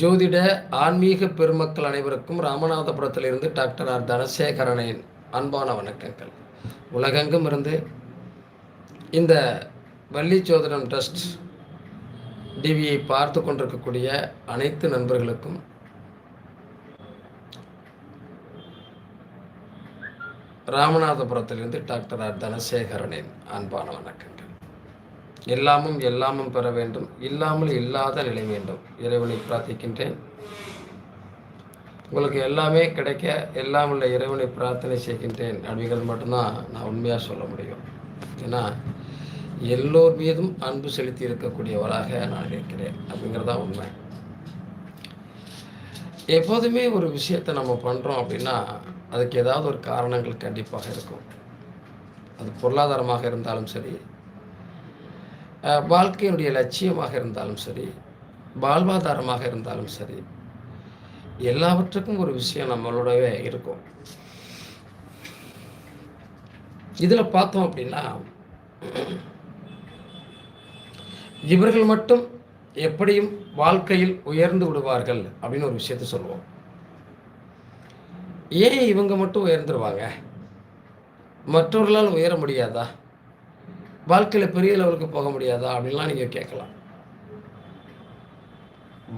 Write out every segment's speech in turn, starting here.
ஜோதிட ஆன்மீக பெருமக்கள் அனைவருக்கும் ராமநாதபுரத்திலிருந்து டாக்டர் ஆர் தனசேகரனின் அன்பான வணக்கங்கள். உலகெங்கும் இருந்து இந்த வள்ளி ஜோதிடம் ட்ரஸ்ட் டிவியை பார்த்து கொண்டிருக்கக்கூடிய அனைத்து நண்பர்களுக்கும் ராமநாதபுரத்திலிருந்து டாக்டர் ஆர் தனசேகரனின் அன்பான வணக்கங்கள். எல்லாமும் எல்லாமும் பெற வேண்டும். இல்லாமல் இல்லாத நிலை வேண்டும். இறைவனை பிரார்த்திக்கின்றேன். உங்களுக்கு எல்லாமே கிடைக்க எல்லாம் உள்ள இறைவனை பிரார்த்தனை செய்கின்றேன். அப்படிங்கிறது மட்டும்தான் நான் உண்மையாக சொல்ல முடியும். ஏன்னா எல்லோர் மீதும் அன்பு செலுத்தி இருக்கக்கூடியவராக நான் இருக்கிறேன். அப்படிங்கிறது தான் உண்மை. எப்போதுமே ஒரு விஷயத்தை நம்ம பண்ணுறோம் அப்படின்னா அதுக்கு ஏதாவது ஒரு காரணங்கள் கண்டிப்பாக இருக்கும். அது பொருளாதாரமாக இருந்தாலும் சரி வாழ்க்கையினுடைய லட்சியமாக இருந்தாலும் சரி வாழ்வாதாரமாக இருந்தாலும் சரி எல்லாவற்றுக்கும் ஒரு விஷயம் நம்மளோடவே இருக்கும். இதில் பார்த்தோம் அப்படின்னா இவர்கள் மட்டும் எப்படியும் வாழ்க்கையில் உயர்ந்து விடுவார்கள் அப்படின்னு ஒரு விஷயத்தை சொல்லுவோம். ஏன் இவங்க மட்டும் உயர்ந்துருவாங்க? மற்றவர்களால் உயர முடியாதா? வாழ்க்கையில் பெரிய லெவலுக்கு போக முடியாதா அப்படின்லாம் நீங்கள் கேட்கலாம்.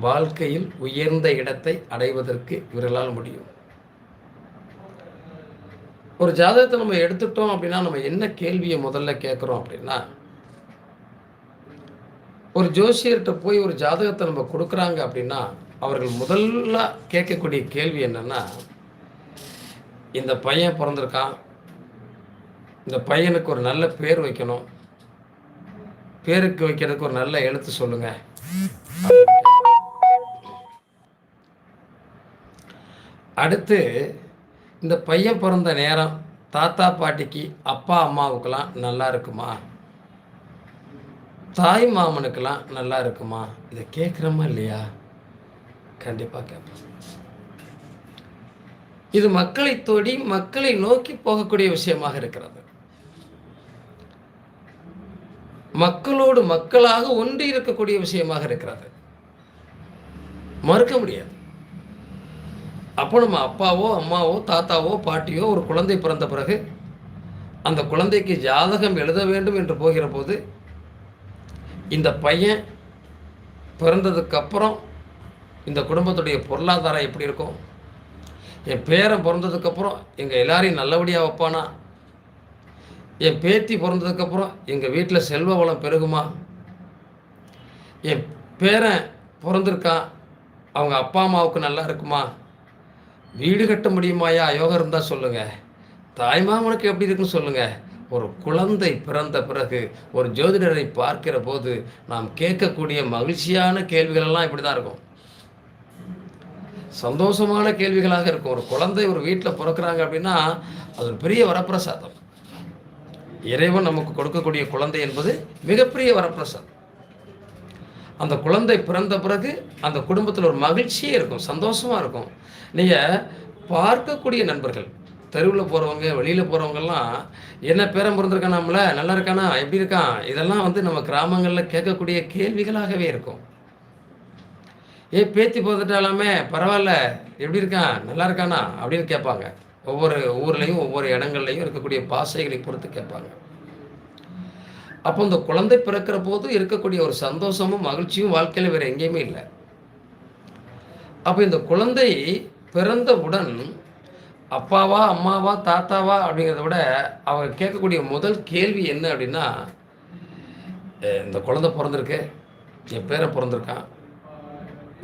வாழ்க்கையில் உயர்ந்த இடத்தை அடைவதற்கு இவர்களால் முடியும். ஒரு ஜாதகத்தை நம்ம எடுத்துட்டோம் அப்படின்னா நம்ம என்ன கேள்வியை முதல்ல கேட்குறோம் அப்படின்னா ஒரு ஜோசியர்கிட்ட போய் ஒரு ஜாதகத்தை நம்ம கொடுக்குறாங்க அப்படின்னா அவர்கள் முதல்ல கேட்கக்கூடிய கேள்வி என்னென்னா இந்த பையன் பிறந்திருக்கான் இந்த பையனுக்கு ஒரு நல்ல பேர் வைக்கணும் பேருக்கு வைக்கிறதுக்கு ஒரு நல்ல எழுத்து சொல்லுங்க. அடுத்து இந்த பையன் பிறந்த நேரம் தாத்தா பாட்டிக்கு அப்பா அம்மாவுக்கெல்லாம் நல்லா இருக்குமா? தாய் மாமனுக்கெல்லாம் நல்லா இருக்குமா? இதை கேட்குறோமா இல்லையா? கண்டிப்பாக கேட்போம். இது மக்களை தோடி மக்களை நோக்கி போகக்கூடிய விஷயமாக இருக்கிறது. மக்களோடு மக்களாக ஒன்றி இருக்கக்கூடிய விஷயமாக இருக்கிறது மறுக்க முடியாது. அப்போ நம்ம அப்பாவோ அம்மாவோ தாத்தாவோ பாட்டியோ ஒரு குழந்தை பிறந்த பிறகு அந்த குழந்தைக்கு ஜாதகம் எழுத வேண்டும் என்று போகிற போது இந்த பையன் பிறந்ததுக்கப்புறம் இந்த குடும்பத்துடைய பொருளாதாரம் எப்படி இருக்கும்? என் பேரன் பிறந்ததுக்கப்புறம் எங்கள் எல்லாரையும் நல்லபடியாக வைப்பானா? என் பேத்தி பிறந்ததுக்கப்புறம் எங்கள் வீட்டில் செல்வ வளம் பெருகுமா? என் பேரன் பிறந்திருக்கான். அவங்க அப்பா அம்மாவுக்கு நல்லா இருக்குமா? வீடு கட்ட முடியுமாயா யோகம் இருந்தால் சொல்லுங்கள் தாய்மாமனுக்கு எப்படி இருக்குன்னு சொல்லுங்கள் ஒரு குழந்தை பிறந்த பிறகு ஒரு ஜோதிடரை பார்க்கிற போது நாம் கேட்கக்கூடிய மகிழ்ச்சியான கேள்விகளெல்லாம் இப்படி தான் இருக்கும். சந்தோஷமான கேள்விகளாக இருக்கும். ஒரு குழந்தை ஒரு வீட்டில் பிறக்கிறாங்க அப்படின்னா அது ஒரு பெரிய வரப்பிரசாதம். இறைவன் நமக்கு கொடுக்கக்கூடிய குழந்தை என்பது மிகப்பெரிய வரப்பிரசாதம். அந்த குழந்தை பிறந்த பிறகு அந்த குடும்பத்தில் ஒரு மகிழ்ச்சியே இருக்கும் சந்தோஷமாக இருக்கும். நீங்கள் பார்க்கக்கூடிய நண்பர்கள் தெருவில் போகிறவங்க வெளியில் போகிறவங்கெல்லாம் என்ன பேரம் பிறந்திருக்கான் நம்மள? நல்லா இருக்கானா? எப்படி இருக்கான்? இதெல்லாம் வந்து நம்ம கிராமங்களில் கேட்கக்கூடிய கேள்விகளாகவே இருக்கும். ஏ பேத்தி போதுட்டாலாமே பரவாயில்ல. எப்படி இருக்கான்? நல்லா இருக்கானா? அப்படின்னு கேட்பாங்க. ஒவ்வொரு ஊர்லேயும் ஒவ்வொரு இடங்கள்லையும் இருக்கக்கூடிய பாசைகளை பொறுத்து கேட்பாங்க. அப்போ இந்த குழந்தை பிறக்கிற போது இருக்கக்கூடிய ஒரு சந்தோஷமும் மகிழ்ச்சியும் வாழ்க்கையில் வேறு எங்கேயுமே இல்லை. அப்போ இந்த குழந்தை பிறந்தவுடன் அப்பாவா அம்மாவா தாத்தாவா அப்படிங்கிறத விட அவங்க கேட்கக்கூடிய முதல் கேள்வி என்ன அப்படின்னா இந்த குழந்தை பிறந்திருக்கு. என் பேரை பிறந்திருக்கான்.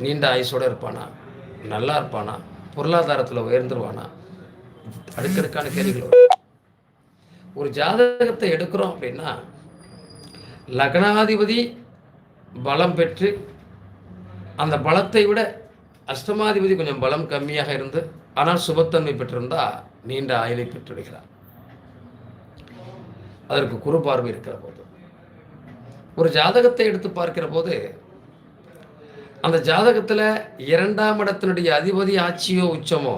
நீண்ட ஆயுசோடு இருப்பானா? நல்லா இருப்பானா? பொருளாதாரத்தில் உயர்ந்துருவானா? அடுக்கடுக்கான கேள்விகள். ஒரு ஜாதகத்தை எடுக்கிறோம் அப்படின்னா லக்னாதிபதி பலம் பெற்று அந்த பலத்தை விட அஷ்டமாதிபதி கொஞ்சம் பலம் கம்மியாக இருந்து ஆனால் சுபத்தன்மை பெற்றிருந்தா நீண்ட ஆயுளை பெற்றுவிடுகிறார். அதற்கு குறுபார்வை இருக்கிற போது. ஒரு ஜாதகத்தை எடுத்து பார்க்கிற போது அந்த ஜாதகத்தில் இரண்டாம் இடத்தினுடைய அதிபதி ஆட்சியோ உச்சமோ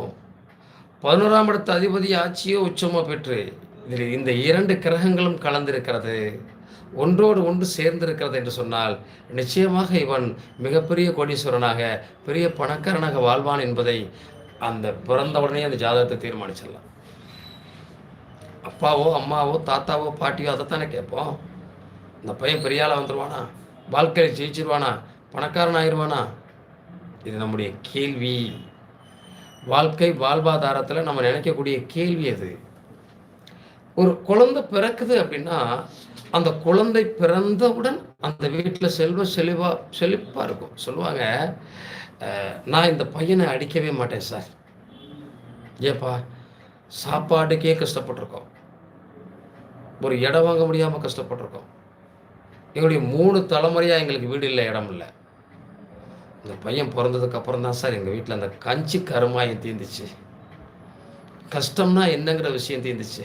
பதினோராம் இடத்து அதிபதி ஆட்சியோ உச்சமோ பெற்று இதில் இந்த இரண்டு கிரகங்களும் கலந்திருக்கிறது. ஒன்றோடு ஒன்று சேர்ந்திருக்கிறது என்று சொன்னால் நிச்சயமாக இவன் மிகப்பெரிய கோடீஸ்வரனாக பெரிய பணக்காரனாக வாழ்வான் என்பதை அந்த பிறந்தவுடனே அந்த ஜாதகத்தை தீர்மானிச்சிடலாம். அப்பாவோ அம்மாவோ தாத்தாவோ பாட்டியோ அதைத்தானே கேட்போம். இந்த பையன் பெரிய ஆளாக வந்துடுவானா வாழ்க்கையில் ஜெயிச்சிருவானா? பணக்காரன் ஆயிடுவானா இது நம்முடைய கேள்வி. வாழ்க்கை வாழ்வாதாரத்தில் நம்ம நினைக்கக்கூடிய கேள்வி அது ஒரு குழந்தை பிறக்குது அப்படின்னா அந்த குழந்தை பிறந்தவுடன் அந்த வீட்டில் செல்வ செழிவா செழிப்பாக இருக்கும். சொல்லுவாங்க நான் இந்த பையனை அடிக்கவே மாட்டேன் சார். ஏப்பா சாப்பாட்டுக்கே கஷ்டப்பட்டிருக்கோம். ஒரு இடம் வாங்க முடியாமல் கஷ்டப்பட்டிருக்கோம். எங்களுடைய மூணு தலைமுறையாக எங்களுக்கு வீடு இல்லை இடம் இல்லை இந்த பையன் பிறந்ததுக்கு அப்புறம் தான் சார் எங்கள் வீட்டில் அந்த கஞ்சி கருமாயம் தீர்ந்துச்சு கஷ்டம்னா என்னங்கிற விஷயம் தீர்ந்துச்சு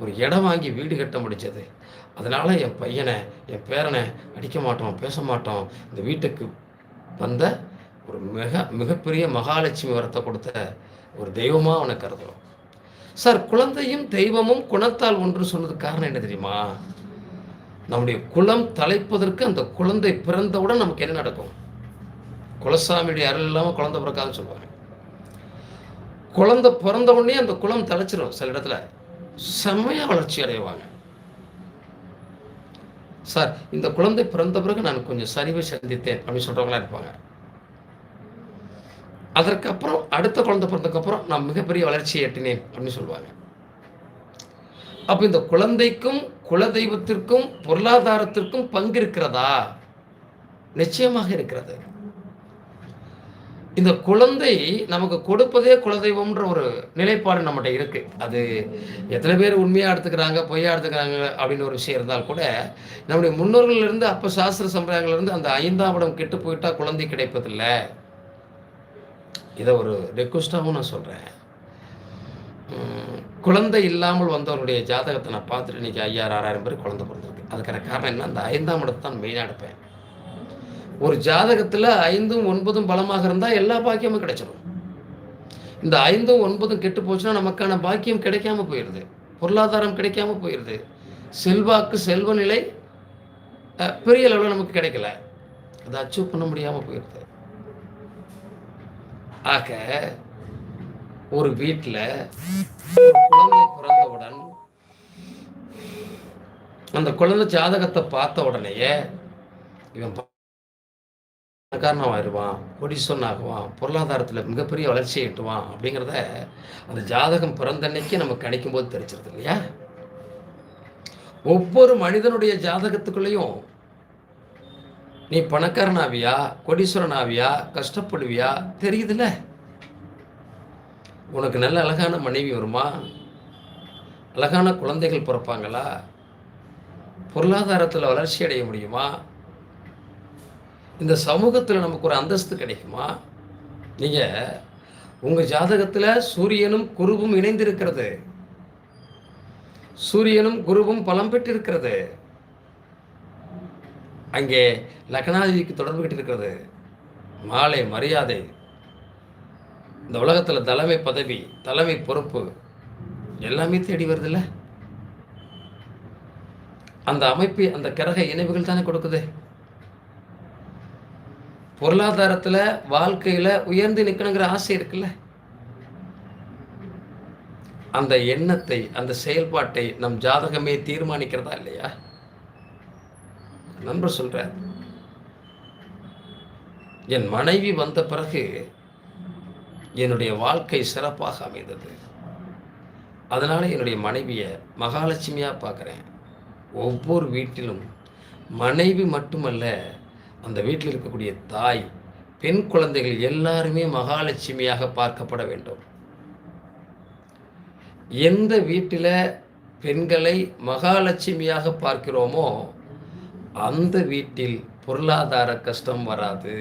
ஒரு இடம் வாங்கி வீடு கட்ட முடிச்சது அதனால் என் பையனை என் பேரனை அடிக்க மாட்டோம் பேச மாட்டோம். இந்த வீட்டுக்கு வந்த ஒரு மிக மிகப்பெரிய மகாலட்சுமி வரத்தை கொடுத்த ஒரு தெய்வமாக அவனை கருதுகிறோம் சார் குழந்தையும் தெய்வமும் குணத்தால் ஒன்று சொன்னதுக்கு காரணம் என்ன தெரியுமா? நம்முடைய குலம் தலைப்பதற்கு அந்த குழந்தை பிறந்தவுடன் நமக்கு என்ன நடக்கும்? குலசாமியுடைய அருள் இல்லாமல் குழந்தை பிறக்காதுன்னு சொல்லுவாங்க. குழந்தை பிறந்த உடனே அந்த குளம் தலைச்சிரும் சில இடத்துல. செம்மையாக வளர்ச்சி அடைவாங்க. சார் இந்த குழந்தை பிறந்த பிறகு நான் கொஞ்சம் சரிவை சந்தித்தேன் அப்படின்னு சொல்கிறவங்களாம் இருப்பாங்க. அதற்கப்புறம் அடுத்த குழந்தை பிறந்ததுக்கப்புறம் நான் மிகப்பெரிய வளர்ச்சியை எட்டினேன் அப்படின்னு சொல்லுவாங்க. அப்போ இந்த குழந்தைக்கும் குலதெய்வத்திற்கும் பொருளாதாரத்திற்கும் பங்கு இருக்கிறதா? நிச்சயமாக இருக்கிறது. இந்த குழந்தை நமக்கு கொடுப்பதே குலதெய்வம்ன்ற ஒரு நிலைப்பாடு நம்மகிட்ட இருக்கு. அது எத்தனை பேர் உண்மையா எடுத்துக்கிறாங்க பொய்யா எடுத்துக்கிறாங்க அப்படின்னு ஒரு விஷயம் இருந்தால் கூட நம்முடைய முன்னோர்கள் இருந்து அப்ப சாஸ்திர சம்பிரதாயங்கள்லேருந்து அந்த ஐந்தாம் இடம் கெட்டு போயிட்டா குழந்தை கிடைப்பதில்லை. இதை ஒரு ரெக்வஸ்டாகவும் நான் சொல்றேன். குழந்தை இல்லாமல் வந்தவருடைய ஜாதகத்தை நான் பார்த்துட்டு இன்னைக்கு ஐயாயிரம் ஆறாயிரம் பேர் குழந்தை பிறந்திருக்கு. அதுக்கான காரணம் என்ன? அந்த ஐந்தாம் இடத்தை தான் மெயினாக எடுப்பேன். ஒரு ஜாதகத்தில் ஐந்தும் ஒன்பதும் பலமாக இருந்தால் எல்லா பாக்கியமும் கிடைச்சிடும் இந்த ஐந்தும் ஒன்பதும் கெட்டு போச்சுன்னா நமக்கான பாக்கியம் கிடைக்காம போயிடுது பொருளாதாரம் கிடைக்காம போயிடுது செல்வாக்கு செல்வ நிலை பெரிய அளவில் நமக்கு கிடைக்கல. அதை அச்சீவ் பண்ண முடியாமல் போயிடுது ஆக ஒரு வீட்டில் குழந்தை பிறந்தவுடன் அந்த குழந்தை ஜாதகத்தை பார்த்த உடனேயே இவன் பணக்காரனாக ஆயிடுவான் ஆகுவான் பொருளாதாரத்தில் மிகப்பெரிய வளர்ச்சியை எட்டுவான் அப்படிங்கிறத அந்த ஜாதகம் பிறந்தன்னைக்கு நம்ம கிடைக்கும் போது தெரிஞ்சிருது இல்லையா? ஒவ்வொரு மனிதனுடைய ஜாதகத்துக்குள்ளேயும் நீ பணக்காரனாவியா ஆவியா ஆவியா கஷ்டப்படுவியா தெரியுதுல்ல? உனக்கு நல்ல அழகான மனைவி வருமா? அழகான குழந்தைகள் பிறப்பாங்களா? பொருளாதாரத்தில் வளர்ச்சி அடைய முடியுமா? இந்த சமூகத்தில் நமக்கு ஒரு அந்தஸ்து கிடைக்குமா? நீங்கள் உங்கள் ஜாதகத்தில் சூரியனும் குருவும் இணைந்திருக்கிறது. சூரியனும் குருவும் பலம் பெற்றிருக்கிறது. அங்கே லக்னாதிக்கு தொடர்பு கிட்டிருக்கிறது. மாலை மரியாதை. இந்த உலகத்தில் தலைமை பதவி தலைமை பொறுப்பு எல்லாமே தேடி வருதுல்ல? அந்த அமைப்பு அந்த கிரக இணைவுகள் தானே கொடுக்குது? பொருளாதாரத்தில் வாழ்க்கையில் உயர்ந்து நிற்கணுங்கிற ஆசை இருக்குல்ல? அந்த எண்ணத்தை அந்த செயல்பாட்டை நம் ஜாதகமே தீர்மானிக்கிறதா இல்லையா? நண்பர் சொல்கிறார் என் மனைவி வந்த பிறகு என்னுடைய வாழ்க்கை சிறப்பாக அமைந்தது. அதனால் என்னுடைய மனைவியை மகாலட்சுமியாக பார்க்குறேன். ஒவ்வொரு வீட்டிலும் மனைவி மட்டுமல்ல அந்த வீட்டில் இருக்கக்கூடிய தாய் பெண் குழந்தைகள் எல்லாருமே மகாலட்சுமியாக பார்க்கப்பட வேண்டும். எந்த வீட்டில் பெண்களை மகாலட்சுமியாக பார்க்கிறோமோ அந்த வீட்டில் பொருளாதார கஷ்டம் வராது.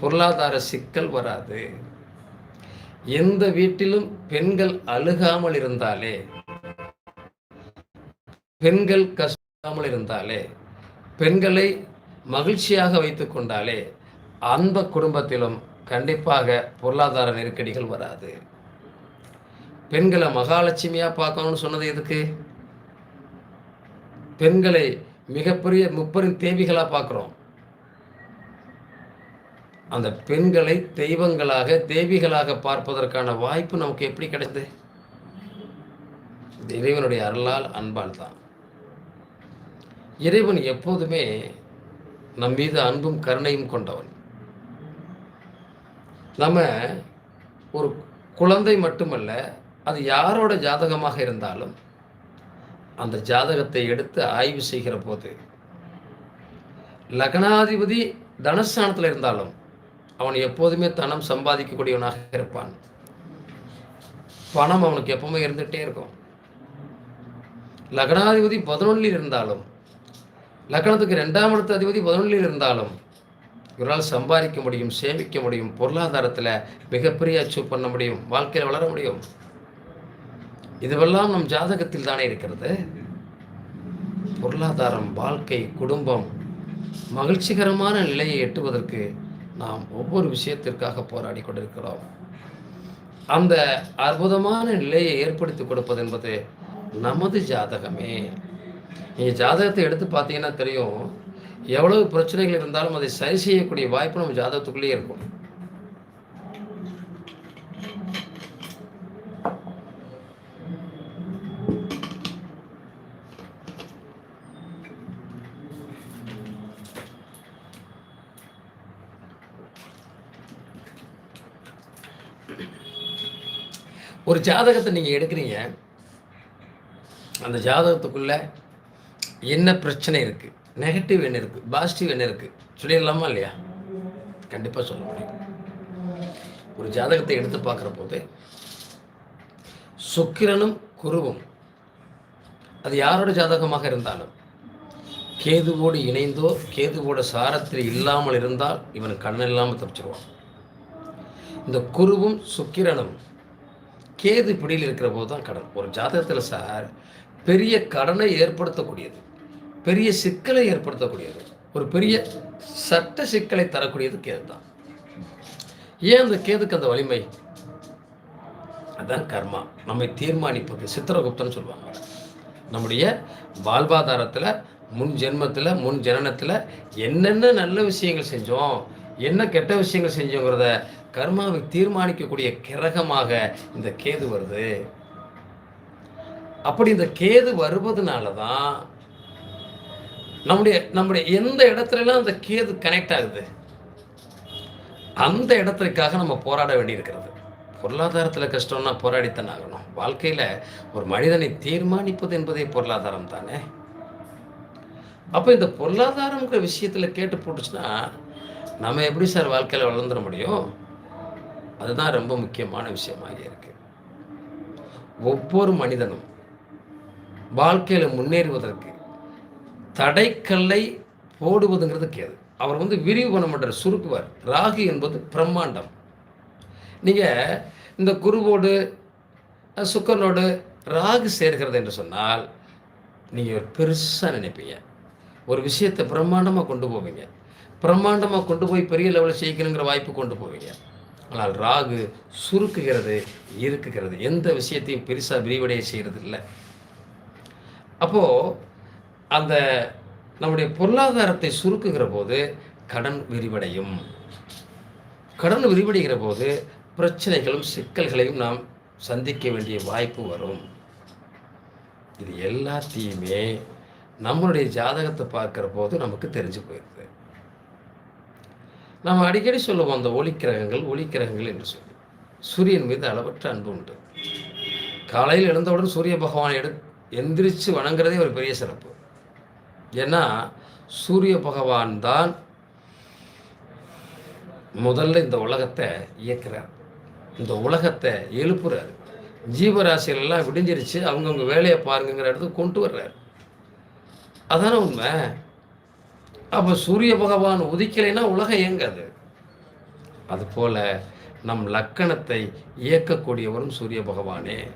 பொருளாதார சிக்கல் வராது. எந்த வீட்டிலும் பெண்கள் அழுகாமல் இருந்தாலே பெண்கள் கஷ்டாமல் இருந்தாலே பெண்களை மகிழ்ச்சியாக வைத்து கொண்டாலே அந்த குடும்பத்திலும் கண்டிப்பாக பொருளாதார நெருக்கடிகள் வராது. பெண்களை மகாலட்சுமியாக பார்க்கணும்னு சொன்னது எதுக்கு? பெண்களை மிகப்பெரிய முப்பெரும் தேவிகளாக பார்க்குறோம். அந்த பெண்களை தெய்வங்களாக தேவிகளாக பார்ப்பதற்கான வாய்ப்பு நமக்கு எப்படி கிடைச்சது இறைவனுடைய அருளால் அன்பால் தான். இறைவன் எப்போதுமே நம் மீது அன்பும் கருணையும் கொண்டவன். நம்ம ஒரு குழந்தை மட்டுமல்ல அது யாரோட ஜாதகமாக இருந்தாலும் அந்த ஜாதகத்தை எடுத்து ஆய்வு செய்கிற போது லக்னாதிபதி தனஸ்தானத்தில் இருந்தாலும் அவன் எப்போதுமே தனம் சம்பாதிக்கக்கூடியவனாக இருப்பான். பணம் அவனுக்கு எப்பவுமே இருந்துகிட்டே இருக்கும். லக்னாதிபதி பதினொன்றில் இருந்தாலும் லக்னத்துக்கு ரெண்டாம் இடத்து அதிபதி பதினொன்றில் இருந்தாலும் இவரால் சம்பாதிக்க முடியும் சேமிக்க முடியும் பொருளாதாரத்தில் மிகப்பெரிய அச்சீவ் பண்ண முடியும் வாழ்க்கையில் வளர முடியும். இதுவெல்லாம் நம் ஜாதகத்தில் தானே இருக்கிறது. பொருளாதாரம் வாழ்க்கை குடும்பம் மகிழ்ச்சிகரமான நிலையை எட்டுவதற்கு நாம் ஒவ்வொரு விஷயத்திற்காக போராடி கொண்டிருக்கிறோம். அந்த அற்புதமான நிலையை ஏற்படுத்தி கொடுப்பது என்பது நமது ஜாதகமே. நீங்கள் ஜாதகத்தை எடுத்து பார்த்தீங்கன்னா தெரியும். எவ்வளவு பிரச்சனைகள் இருந்தாலும் அதை சரி செய்யக்கூடிய வாய்ப்பு நம்ம ஜாதகத்துக்குள்ளேயே இருக்கும். ஒரு ஜாதகத்தை நீங்கள் எடுக்கிறீங்க. அந்த ஜாதகத்துக்குள்ளே என்ன பிரச்சனை இருக்குது நெகட்டிவ் என்ன இருக்குது பாசிட்டிவ் என்ன இருக்குது சொல்லிடலாமா இல்லையா? கண்டிப்பாக சொல்ல முடியும். ஒரு ஜாதகத்தை எடுத்து பார்க்குற போது சுக்கிரனும் குருவும் அது யாரோட ஜாதகமாக இருந்தாலும் கேதுவோடு இணைந்தோ கேதுவோட சாரத்தில் இல்லாமல் இருந்தால் இவன் கண்ணன் இல்லாமல் தப்பிச்சிருவான். இந்த குருவும் சுக்கிரனும் கேது பிடியில் இருக்கிற போது தான் கடன். ஒரு ஜாதகத்தில் சார் பெரிய கடனை ஏற்படுத்தக்கூடியது. பெரிய சிக்கலை ஏற்படுத்தக்கூடியது. ஒரு பெரிய சட்ட சிக்கலை தரக்கூடியது கேது தான் ஏன் அந்த கேதுக்கு அந்த வலிமை? அதுதான் கர்மா. நம்மை தீர்மானிப்பது. சித்திரகுப்தன் சொல்லுவாங்க நம்முடைய வாழ்வாதாரத்தில் முன் ஜென்மத்தில் முன் ஜனனத்தில் என்னென்ன நல்ல விஷயங்கள் செஞ்சோம் என்ன கெட்ட விஷயங்கள் செஞ்சோங்கிறத கர்மாவை தீர்மானிக்கக்கூடிய கிரகமாக இந்த கேது வருது. அப்படி இந்த கேது வருவதனால தான் நம்முடைய நம்முடைய எந்த இடத்துலலாம் அந்த கேது கனெக்ட் ஆகுது? அந்த இடத்துக்காக நம்ம போராட வேண்டியிருக்கிறது. பொருளாதாரத்தில் கஷ்டம்னா போராடித்தான் ஆகணும். வாழ்க்கையில் ஒரு மனிதனை தீர்மானிப்பது என்பதே பொருளாதாரம் தானே? அப்போ இந்த பொருளாதாரங்கிற விஷயத்தில் கேட்டு போட்டுச்சுன்னா நம்ம எப்படி சார் வாழ்க்கையில் வளர்ந்துட முடியும்? அதுதான் ரொம்ப முக்கியமான விஷயமாக இருக்குது ஒவ்வொரு மனிதனும் வாழ்க்கையில் முன்னேறுவதற்கு தடைக்கல்லை போடுவதுங்கிறது கேது. அவர் வந்து விரிவு பண்ண மாட்டார் சுருக்குவார். ராகு என்பது பிரம்மாண்டம். நீங்கள் இந்த குருவோடு சுக்கரனோடு ராகு சேர்கிறது என்று சொன்னால் நீங்கள் பெருசாக நினைப்பீங்க. ஒரு விஷயத்தை பிரம்மாண்டமாக கொண்டு போவீங்க. பிரம்மாண்டமாக கொண்டு போய் பெரிய லெவலில் செய்யணுங்கிற வாய்ப்பு கொண்டு போவீங்க. ஆனால் ராகு சுருக்குகிறது இருக்குகிறது எந்த விஷயத்தையும் பெருசாக விரிவடைய செய்கிறது இல்லை அப்போது அந்த நம்முடைய பொருளாதாரத்தை சுருக்குகிற போது கடன் விரிவடையும். கடன் விரிவடைகிற போது பிரச்சனைகளும் சிக்கல்களையும் நாம் சந்திக்க வேண்டிய வாய்ப்பு வரும். இது எல்லாத்தையுமே நம்மளுடைய ஜாதகத்தை பார்க்குற போது நமக்கு தெரிஞ்சு போயிடுது நம்ம அடிக்கடி சொல்லுவோம் அந்த ஒளிக்கிரகங்கள் ஒளிக்கிரகங்கள் என்று சொல்லி. சூரியன் மீது அளவற்ற அன்பு உண்டு. காலையில் எழுந்தவுடன் சூரிய பகவான் எடு எந்திரிச்சு வணங்குறதே ஒரு பெரிய சிறப்பு. ஏன்னா சூரிய பகவான் தான் முதல்ல இந்த உலகத்தை இயக்கிறார். இந்த உலகத்தை எழுப்புறாரு. ஜீவராசியிலெல்லாம் விடிஞ்சிருச்சு அவங்கவுங்க வேலையை பாருங்கிற இடத்துக்கு கொண்டு வர்றாரு. அதான உண்மை? அப்போ சூரிய பகவான் உதிக்கலைன்னா உலகம் இயங்காது. அதுபோல் நம் லக்கணத்தை இயக்கக்கூடியவரும் சூரிய பகவானே.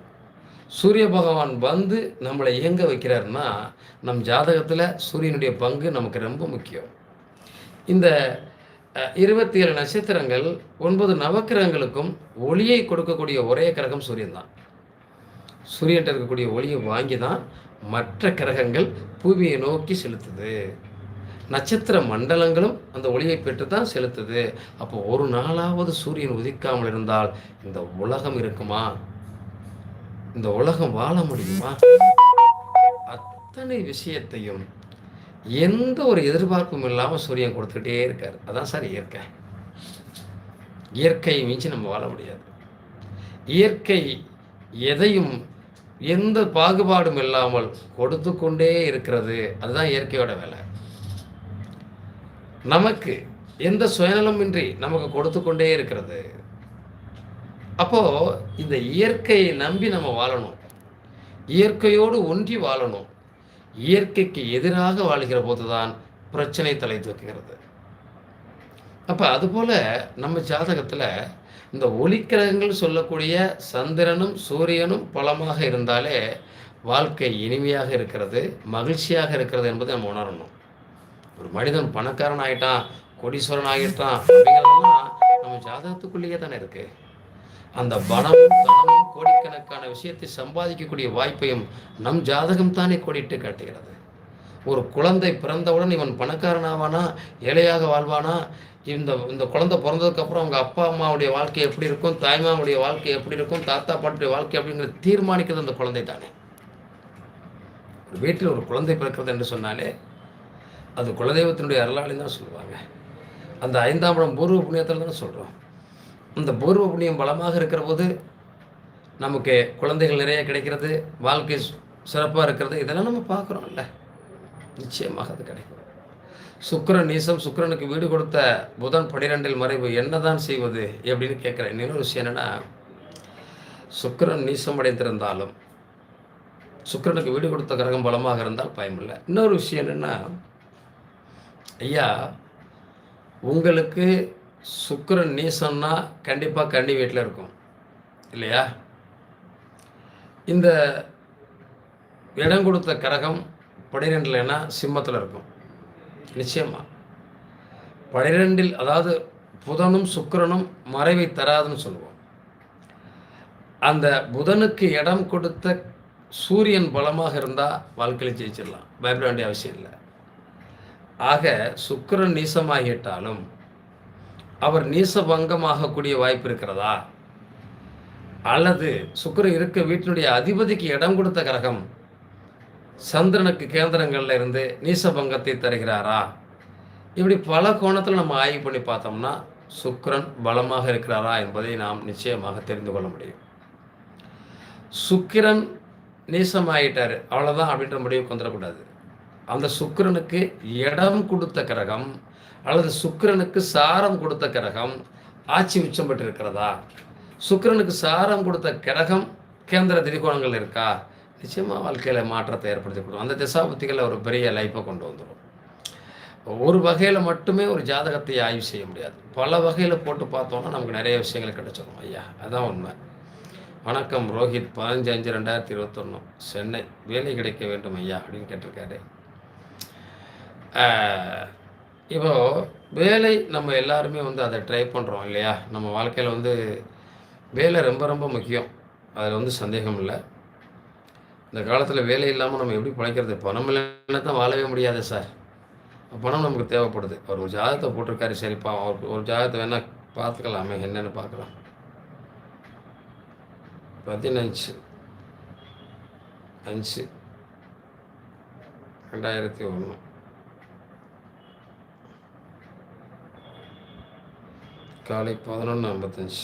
சூரிய பகவான் வந்து நம்மளை இயங்க வைக்கிறாருன்னா நம் ஜாதகத்தில் சூரியனுடைய பங்கு நமக்கு ரொம்ப முக்கியம். இந்த இருபத்தி ஏழு நட்சத்திரங்கள் ஒன்பது நவக்கிரகங்களுக்கும் ஒளியை கொடுக்கக்கூடிய ஒரே கிரகம் சூரியன் தான். சூரியன்ட்ட இருக்கக்கூடிய ஒளியை வாங்கி தான் மற்ற கிரகங்கள் பூமியை நோக்கி செலுத்துது. நட்சத்திர மண்டலங்களும் அந்த ஒளியை பெற்று தான் செலுத்துது. அப்போ ஒரு நாளாவது சூரியன் உதிக்காமல் இருந்தால் இந்த உலகம் இருக்குமா? இந்த உலகம் வாழ முடியுமா? அத்தனை விஷயத்தையும் எந்த ஒரு எதிர்பார்ப்பும் இல்லாமல் சூரியன் கொடுத்துக்கிட்டே இருக்கார். அதான் சார் இயற்கை. இயற்கையை மிஞ்சி நம்ம வாழ முடியாது. இயற்கை எதையும் எந்த பாகுபாடும் இல்லாமல் கொடுத்து கொண்டே இருக்கிறது. அதுதான் இயற்கையோட வேலை. நமக்கு எந்த சுயநலமின்றி நமக்கு கொடுத்து கொண்டே இருக்கிறது. அப்போ இந்த இயற்கையை நம்பி நம்ம வாழணும். இயற்கையோடு ஒன்றி வாழணும். இயற்கைக்கு எதிராக வாழ்கிற போதுதான் பிரச்சனை தலை தூக்குகிறது. அப்போ அதுபோல் நம்ம ஜாதகத்தில் இந்த ஒளிக்கிரகங்கள் சொல்லக்கூடிய சந்திரனும் சூரியனும் பலமாக இருந்தாலே வாழ்க்கை இனிமையாக இருக்கிறது மகிழ்ச்சியாக இருக்கிறது என்பதை நம்ம உணரணும். ஒரு மனிதன் பணக்காரன் ஆகிட்டான் கொடீஸ்வரன் ஆகிட்டான் அப்படிங்கிறதெல்லாம் நம்ம ஜாதகத்துக்குள்ளேயே தானே இருக்குது அந்த பணமும் தனமும் கோடிக்கணக்கான விஷயத்தை சம்பாதிக்கக்கூடிய வாய்ப்பையும் நம் ஜாதகம் தானே கோடிட்டு காட்டுகிறது. ஒரு குழந்தை பிறந்தவுடன் இவன் பணக்காரனாவானா ஏழையாக வாழ்வானா? இந்த இந்த குழந்தை பிறந்ததுக்கப்புறம் அவங்க அப்பா அம்மாவுடைய வாழ்க்கை எப்படி இருக்கும்? தாய்மாவுடைய வாழ்க்கை எப்படி இருக்கும்? தாத்தா பாட்டுடைய வாழ்க்கை அப்படிங்கிறத தீர்மானிக்கிறது அந்த குழந்தை தானே. ஒரு வீட்டில் ஒரு குழந்தை பிறக்கிறது என்று சொன்னாலே அது குலதெய்வத்தினுடைய அருளாளின்னு தான் சொல்லுவாங்க. அந்த ஐந்தாம் படம் பூர்வ புண்ணியத்தில் தானே சொல்கிறோம் இந்த பூர்வ புண்ணியம் பலமாக இருக்கிற போது நமக்கு குழந்தைகள் நிறைய கிடைக்கிறது வாழ்க்கை சிறப்பாக இருக்கிறது. இதெல்லாம் நம்ம பார்க்குறோம்ல. நிச்சயமாக அது கிடைக்கும். சுக்கரன் நீசம் சுக்கரனுக்கு வீடு கொடுத்த புதன் பனிரெண்டில் மறைவு என்னதான் செய்வது எப்படின்னு கேட்குறேன். இன்னொரு விஷயம் என்னென்னா சுக்கரன் நீசம் அடைந்திருந்தாலும் சுக்கரனுக்கு வீடு கொடுத்த கிரகம் பலமாக இருந்தால் பயமில்லை. இன்னொரு விஷயம் என்னென்னா ஐயா உங்களுக்கு சுக்கரன் நீசம்னா கண்டிப்பாக கன்னி வீட்டில் இருக்கும். இல்லையா? இந்த இடம் கொடுத்த கரகம் பனிரெண்டுலன்னா சிம்மத்தில் இருக்கும். நிச்சயமாக பனிரெண்டில் அதாவது புதனும் சுக்கரனும் மறைவை தராதுன்னு சொல்லுவோம். அந்த புதனுக்கு இடம் கொடுத்த சூரியன் பலமாக இருந்தால் வாழ்க்கையில் ஜெயிச்சிடலாம். பயப்பட வேண்டிய அவசியம் இல்லை. ஆக சுக்கரன் நீசமாகிட்டாலும் அவர் நீசபங்கமாகக்கூடிய வாய்ப்பு இருக்கிறதா அல்லது சுக்கரன் இருக்க வீட்டினுடைய அதிபதிக்கு இடம் கொடுத்த கிரகம் சந்திரனுக்கு கேந்திரங்களில் இருந்து நீசபங்கத்தை தருகிறாரா? இப்படி பல கோணத்தில் நம்ம ஆய்வு பண்ணி பார்த்தோம்னா சுக்கரன் பலமாக இருக்கிறாரா என்பதை நாம் நிச்சயமாக தெரிந்து கொள்ள முடியும். சுக்கிரன் நீசமாயிட்டார் அவ்வளோதான் அப்படின்ற முடிவுக்கு வந்துடக்கூடாது. அந்த சுக்கிரனுக்கு இடம் கொடுத்த கிரகம் அல்லது சுக்கிரனுக்கு சாரம் கொடுத்த கிரகம் ஆட்சி உச்சம் பெற்றிருக்கிறதா? சுக்கிரனுக்கு சாரம் கொடுத்த கிரகம் கேந்திர திரிகோணங்கள் இருக்கா? நிச்சயமாக வாழ்க்கையில் மாற்றத்தை ஏற்படுத்தி கொடுக்கும் அந்த திசாபுத்திகளை ஒரு பெரிய லைஃப்பை கொண்டு வந்துடும் ஒரு வகையில் மட்டுமே ஒரு ஜாதகத்தை ஆய்வு செய்ய முடியாது. பல வகையில் போட்டு பார்த்தோன்னா நமக்கு நிறைய விஷயங்கள் கிடைச்சிடும் ஐயா. அதான் உண்மை. வணக்கம் ரோஹித். பதினஞ்சு அஞ்சு ரெண்டாயிரத்தி இருபத்தொன்று சென்னை. வேலை கிடைக்க வேண்டும் ஐயா அப்படின்னு கேட்டிருக்காரு. இப்போ வேலை நம்ம எல்லாருமே வந்து அதை ட்ரை பண்ணுறோம் இல்லையா? நம்ம வாழ்க்கையில் வந்து வேலை ரொம்ப ரொம்ப முக்கியம். அதில் வந்து சந்தேகம் இல்லை. இந்த காலத்தில் வேலை இல்லாமல் நம்ம எப்படி பிழைக்கிறது? பணம் இல்லைன்னா தான் வாழவே முடியாது சார் பணம் நமக்கு தேவைப்படுது. அவர் ஒரு ஜாதகத்தை போட்டிருக்காரு. சரிப்பா அவர் ஒரு ஜாதகத்தை வேணால் பார்த்துக்கலாமே. என்னென்னு பார்க்கலாம். பதினஞ்சு. அஞ்சு. ரெண்டாயிரத்தி ஒன்று. காலை பதினொன்று ஐம்பத்தஞ்சு.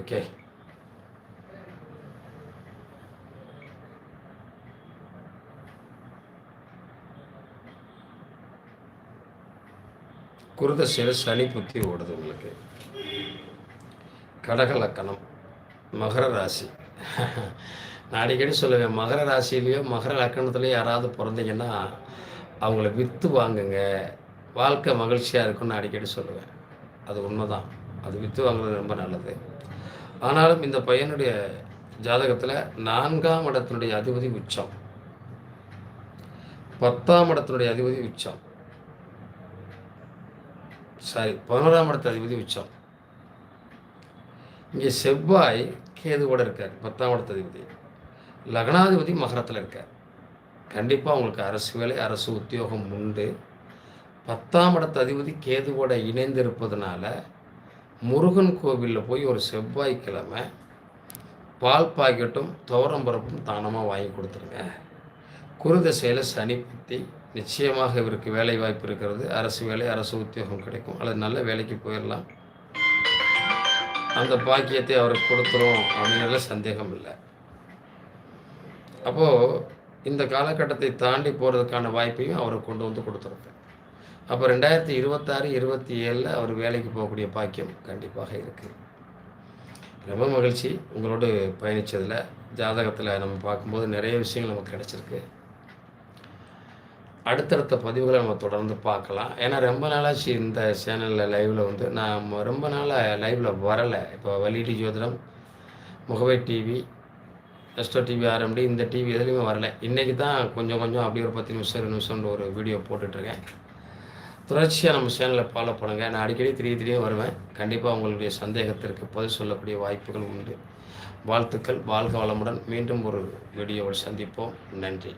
ஓகே குருதசையில் சனி புத்தி ஓடுது உங்களுக்கு. கடக லக்கணம் மகர ராசி. நான் அடிக்கடி சொல்லுவேன் மகர ராசியிலையோ மகர லக்கணத்துலேயோ யாராவது பிறந்தீங்கன்னா அவங்கள விற்று வாங்குங்க. வாழ்க்கை மகிழ்ச்சியாக இருக்கும்னு அடிக்கடி சொல்லுவேன். அது உண்மைதான். அது விற்று வாங்குறது ரொம்ப நல்லது. ஆனாலும் இந்த பையனுடைய ஜாதகத்தில் நான்காம் இடத்தினுடைய அதிபதி உச்சம். பத்தாம் இடத்தினுடைய அதிபதி உச்சம். சாரி பதினோராம் இடத்து அதிபதி உச்சம். இங்கே செவ்வாய் கேதுவோட இருக்கார். பத்தாம் இடத்ததிபதி லக்னாதிபதி மகரத்தில் இருக்கார். கண்டிப்பாக உங்களுக்கு அரசு வேலை அரசு உத்தியோகம் உண்டு. பத்தாம் இடத்து அதிபதி கேதுவோட இணைந்திருப்பதனால முருகன் கோவிலில் போய் ஒரு செவ்வாய்க்கிழமை பால் பாக்கெட்டும் துவரம் பருப்பும் தானமாக வாங்கி கொடுத்துருங்க. குருதசையில் சனி பற்றி நிச்சயமாக இவருக்கு வேலை வாய்ப்பு இருக்கிறது. அரசு வேலை அரசு உத்தியோகம் கிடைக்கும். அல்லது நல்ல வேலைக்கு போயிடலாம் அந்த பாக்கியத்தை அவருக்கு கொடுத்துரும் அப்படின்னால சந்தேகம் இல்லை. அப்போது இந்த காலகட்டத்தை தாண்டி போகிறதுக்கான வாய்ப்பையும் அவருக்கு கொண்டு வந்து கொடுத்துருப்பேன் அப்போ ரெண்டாயிரத்தி இருபத்தாறு இருபத்தி ஏழில் அவர் வேலைக்கு போகக்கூடிய பாக்கியம் கண்டிப்பாக இருக்குது ரொம்ப மகிழ்ச்சி உங்களோடு பயணித்ததில் ஜாதகத்தில் நம்ம பார்க்கும்போது நிறைய விஷயங்கள் நமக்கு கிடச்சிருக்கு. அடுத்தடுத்த பதிவுகளை நம்ம தொடர்ந்து பார்க்கலாம். ஏன்னா ரொம்ப நாளாச்சு இந்த சேனலில் லைவில் வந்து நான் ரொம்ப நாளாக லைவில் வரலை. இப்போ வலிடி ஜோதிடம் முகவை டிவி எஸ்டோ டிவி ஆரம்பி இந்த டிவி எதுலேயுமே வரல. இன்றைக்கி தான் கொஞ்சம் கொஞ்சம் அப்படி ஒரு பத்து நிமிஷம் ரெண்டு நிமிஷம்னு ஒரு வீடியோ போட்டுட்ருக்கேன். தொடர்ச்சியாக நம்ம சேனலில் ஃபாலோ பண்ணுங்கள் நான் அடிக்கடி திடீர் திரியும் வருவேன். கண்டிப்பாக உங்களுடைய சந்தேகத்திற்கு பதில் சொல்லக்கூடிய வாய்ப்புகள் உண்டு. வாழ்த்துக்கள். வாழ்க வளமுடன் மீண்டும் ஒரு வீடியோவில் சந்திப்போம். நன்றி.